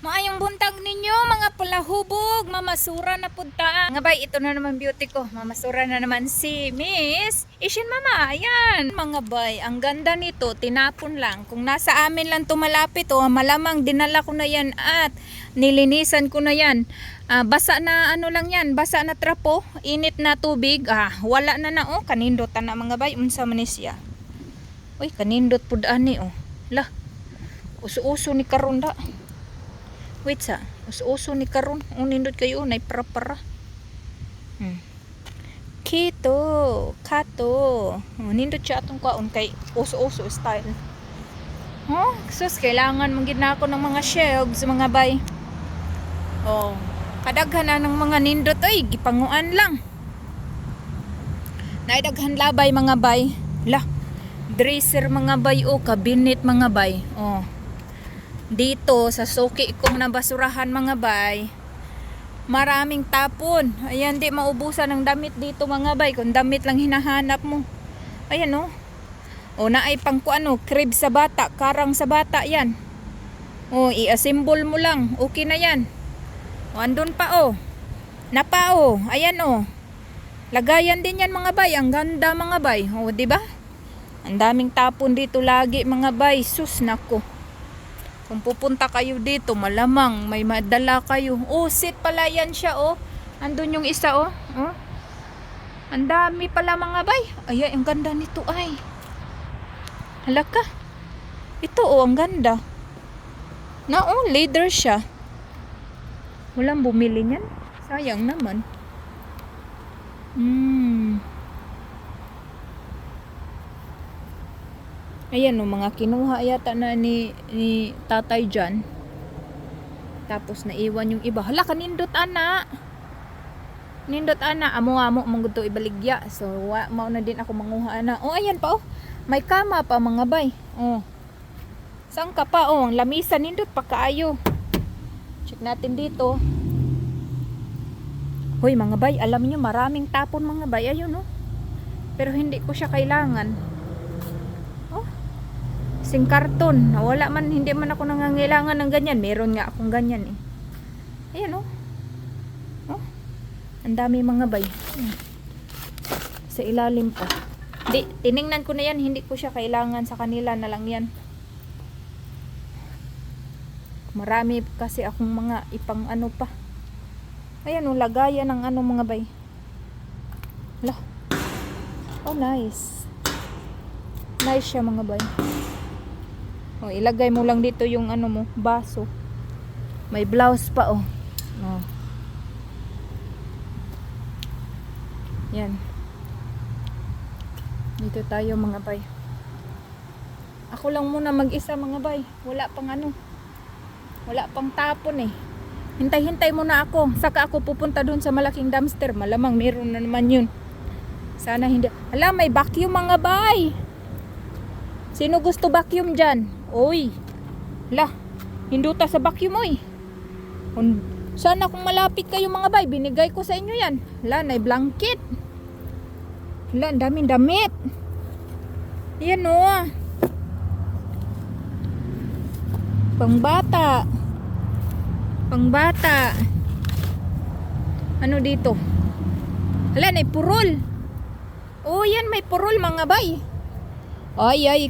Maayong buntag ninyo mga palahubog, mamasura na punta. Nga bay, ito na naman beauty ko. Mamasura na naman si Miss Ishin Mama. Ayan. Mga bay, ang ganda nito, tinapon lang. Kung nasa amin lang tumalapit, oh, malamang dinala ko na yan at nilinisan ko na yan. Ah, basa na ano lang yan, basa na trapo, init na tubig. Ah, wala na na oh, kanindot na mga bay, unsa man siya. Uy, kanindot pud ani oh. Lah. Uso-uso ni karon da. Wait sa, uso-uso ni karon. Unindot kayo nay para-para. Hmm. Kito, kato. Oh, nindot siya atong kaon kay uso-uso style. Oh, sus, kailangan mong ako ng mga shelves, mga bay. Oh, kadaghan na ng mga nindot ay gipanguan lang. Naidaghan labay mga bay. Lah, dresser mga bay o cabinet mga bay. Oh. Dito sa suki kong nabasurahan mga bay. Maraming tapon. Ayan, di maubusan ng damit dito mga bay. Kung damit lang hinahanap mo. Ayan oh. O na ay pang ano, crib sa bata, karang sa bata yan. O i-assemble mo lang. Okay na yan. O andun pa oh. Napa oh. Ayan oh. Lagayan din yan mga bay. Ang ganda mga bay. O di ba? Ang daming tapon dito lagi mga bay. Sus nako. Kung pupunta kayo dito, malamang may madala kayo. Oh, sit pala yan siya oh. Andun yung isa oh. oh. Ang dami pala mga bay. Ay, ang ganda nito ay. Halaka. Ito oh, ang ganda. Na oh, leather siya. Walang bumili niyan. Sayang naman. Hmm. Ayan o, mga kinuha yata na ni, ni tatay dyan. Tapos naiwan yung iba. Hala, kanindot ana. Nindot ana. Amo-amo mong to ibaligya. So, wa, mao na din ako manguha ana. Oh, ayan pa oh. May kama pa mga bay. Oh. Saan ka pa oh? Ang Lamisa nindot pa kaayo. Check natin dito. Hoy mga bay, alam niyo maraming tapon mga bay. Ayun oh. Pero hindi ko siya kailangan. Sing karton. Wala man, hindi man ako nangangailangan ng ganyan. Meron nga akong ganyan eh. Ayan oh. Oh. Ang dami mga bay. Hmm. Sa ilalim pa. Di, tiningnan ko na yan. Hindi ko siya kailangan sa kanila na lang yan. Marami kasi akong mga ipang ano pa. Ayan oh, lagayan ng ano mga bay. Lah. Oh, nice. Nice siya mga bay. Oh, ilagay mo lang dito yung ano mo, baso. May blouse pa oh. Oh. Yan. Dito tayo mga bay. Ako lang muna mag-isa mga bay. Wala pang ano. Wala pang tapon eh. Hintay-hintay mo na ako. Saka ako pupunta dun sa malaking dumpster. Malamang meron na naman yun. Sana hindi. Ala, may vacuum mga bay. Sino gusto vacuum dyan? Oy. La, hinduta sa vacuum oy. Kung, sana kung malapit kayo mga bay, binigay ko sa inyo yan. La, na blanket. La, daming damit. Yan o. Oh. Pangbata. Pangbata. Ano dito? Hala, may purol. Oh, yan, may purol mga bay. Ay, ay,